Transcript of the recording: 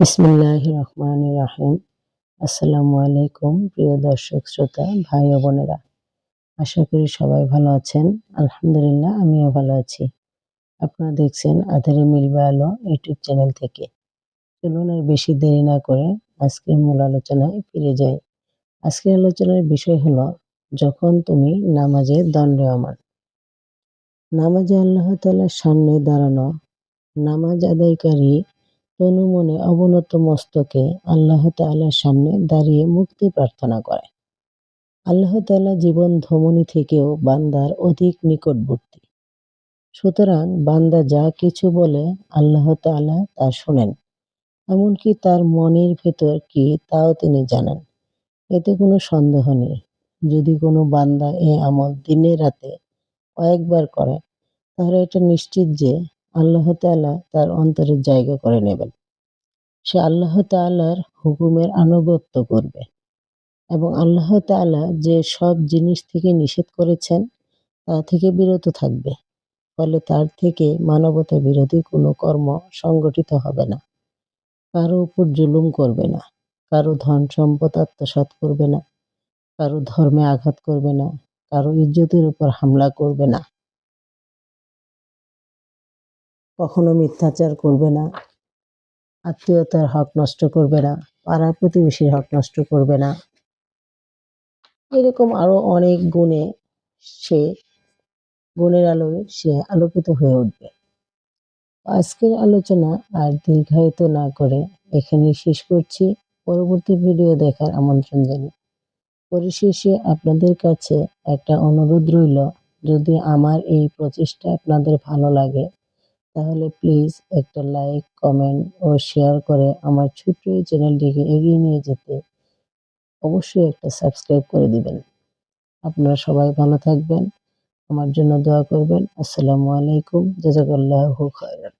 বিসমিল্লাহ রহমান রাহিম আসসালামু আলাইকুম প্রিয় দর্শক, শ্রোতা, ভাই ও বোনেরা। আশা করি সবাই ভালো আছেন। আলহামদুলিল্লাহ, আমিও ভালো আছি। আপনারা দেখছেন আধারে মিলবে আলো ইউটিউব চ্যানেল থেকে। চলুন আর বেশি দেরি না করে আজকের মূল আলোচনায় ফিরে যাই। আজকের আলোচনার বিষয় হলো, যখন তুমি নামাজে দণ্ডায়মান। নামাজে আল্লাহ তাআলার সামনে দাঁড়ানো নামাজ আদায়কারী তনু মনে অবনত মস্তকে আল্লাহ তাআলার সামনে দাঁড়িয়ে মুক্তি প্রার্থনা করে। আল্লাহ তাআলা জীবন ধমনী থেকেও বান্দার অধিক নিকটবর্তী। সুতরাং বান্দা যা কিছু বলে আল্লাহ তাআলা তা শোনেন, এমনকি তার মনের ভেতর কি তাও তিনি জানেন। এতে কোনো সন্দেহ নেই। যদি কোনো বান্দা এ আমল দিনে রাতে কয়েকবার করে, তাহলে এটা নিশ্চিত যে আল্লাহ তাআলা তার অন্তরে জায়গা করে নেবেন। সে আল্লাহ তাআলার হুকুমের আনুগত্য করবে এবং আল্লাহ তাআলা যে সব জিনিস থেকে নিষেধ করেছেন, তা থেকে বিরত থাকবে। ফলে তার থেকে মানবতা বিরোধী কোনো কর্ম সংগঠিত হবে না। কারও উপর জুলুম করবে না। কারও ধন সম্পদ আত্মসাৎ করবে না। কারও ধর্মে আঘাত করবে না। কারও ইজ্জতের উপর হামলা করবে না। কখনো মিথ্যাচার করবে না, আত্মীয়তার হক নষ্ট করবে না পাড়া প্রতিবেশীর হক নষ্ট করবে না। এরকম আরও অনেক গুণে সে, গুণের আলোয় সে আলোকিত হয়ে উঠবে। আজকের আলোচনা আর দীর্ঘায়িত না করে এখানে শেষ করছি। পরবর্তী ভিডিও দেখার আমন্ত্রণ জানি। পরিশেষে আপনাদের কাছে একটা অনুরোধ রইল, যদি আমার এই প্রচেষ্টা আপনাদের ভালো লাগে তাহলে প্লিজ একটা লাইক কমেন্ট ও শেয়ার করে আমার ছোট্ট এই চ্যানেলটিকে এগিয়ে নিয়ে যেতে অবশ্যই একটা সাবস্ক্রাইব করে দিবেন। আপনারা সবাই ভালো থাকবেন, আমার জন্য দোয়া করবেন। আসসালামু আলাইকুম, জাজাকাল্লাহ খায়রান।